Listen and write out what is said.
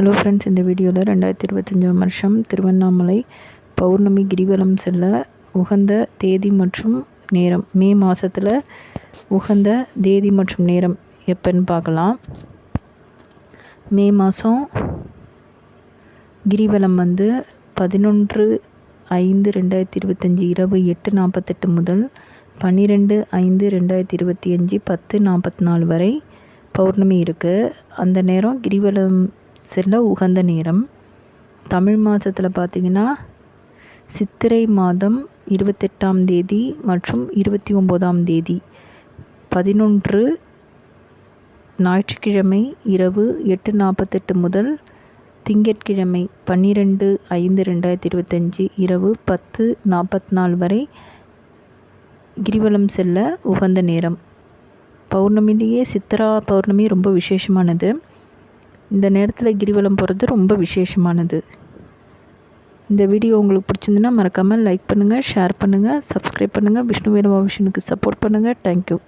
Hello friends இந்த வீடியோவில் ரெண்டாயிரத்தி இருபத்தஞ்சாம் வருஷம் திருவண்ணாமலை பௌர்ணமி கிரிவலம் செல்ல உகந்த தேதி மற்றும் நேரம். மே மாதத்தில் உகந்த தேதி மற்றும் நேரம் எப்போன்னு பார்க்கலாம். மே மாதம் கிரிவலம் வந்து பதினொன்று ஐந்து ரெண்டாயிரத்தி இருபத்தஞ்சி இரவு எட்டு நாற்பத்தெட்டு முதல் பன்னிரெண்டு ஐந்து ரெண்டாயிரத்தி இருபத்தி அஞ்சு பத்து நாற்பத்தி நாலு வரை பௌர்ணமி இருக்குது அந்த நேரம் கிரிவலம் செல்ல உகந்த நேரம். தமிழ் மாதத்தில் பார்த்திங்கன்னா சித்திரை மாதம் இருபத்தெட்டாம் தேதி மற்றும் இருபத்தி ஒம்போதாம் தேதி. பதினொன்று ஞாயிற்றுக்கிழமை இரவு எட்டு நாற்பத்தெட்டு முதல் திங்கட்கிழமை பன்னிரெண்டு ஐந்து ரெண்டாயிரத்தி இருபத்தஞ்சி இரவு பத்து நாற்பத்தி நாலு வரை கிரிவலம் செல்ல உகந்த நேரம். பௌர்ணமிலேயே சித்ரா பௌர்ணமி ரொம்ப விசேஷமானது. இந்த நேரத்தில் கிரிவலம் போகிறது ரொம்ப விசேஷமானது. இந்த வீடியோ உங்களுக்கு பிடிச்சிருந்துன்னா மறக்காமல் லைக் பண்ணுங்கள் ஷேர் பண்ணுங்கள் சப்ஸ்கிரைப் பண்ணுங்கள் விஷ்ணு வேலு விஷனுக்கு சப்போர்ட் பண்ணுங்கள் தேங்க்யூ